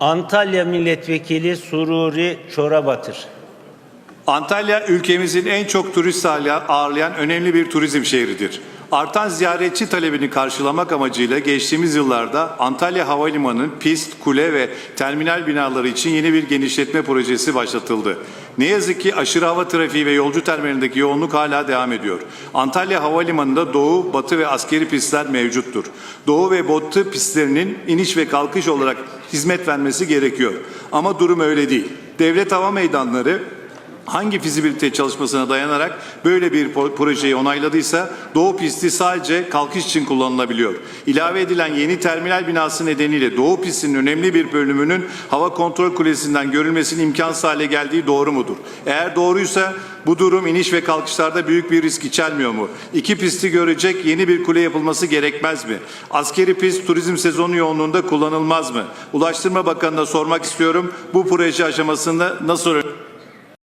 Antalya Milletvekili Sururi Çorabatır. Antalya ülkemizin en çok turist ağırlayan önemli bir turizm şehridir. Artan ziyaretçi talebini karşılamak amacıyla geçtiğimiz yıllarda Antalya Havalimanı'nın pist, kule ve terminal binaları için yeni bir genişletme projesi başlatıldı. Ne yazık ki aşırı hava trafiği ve yolcu terminalindeki yoğunluk hala devam ediyor. Antalya Havalimanı'nda doğu, batı ve askeri pistler mevcuttur. Doğu ve batı pistlerinin iniş ve kalkış olarak hizmet vermesi gerekiyor. Ama durum öyle değil. Devlet Hava Meydanları hangi fizibilite çalışmasına dayanarak böyle bir projeyi onayladıysa Doğu pisti sadece kalkış için kullanılabiliyor. İlave edilen yeni terminal binası nedeniyle Doğu pistinin önemli bir bölümünün hava kontrol kulesinden görülmesinin imkansız hale geldiği doğru mudur? Eğer doğruysa bu durum iniş ve kalkışlarda büyük bir risk içermiyor mu? İki pisti görecek yeni bir kule yapılması gerekmez mi? Askeri pist turizm sezonu yoğunluğunda kullanılmaz mı? Ulaştırma Bakanı'na sormak istiyorum. Bu proje aşamasında nasıl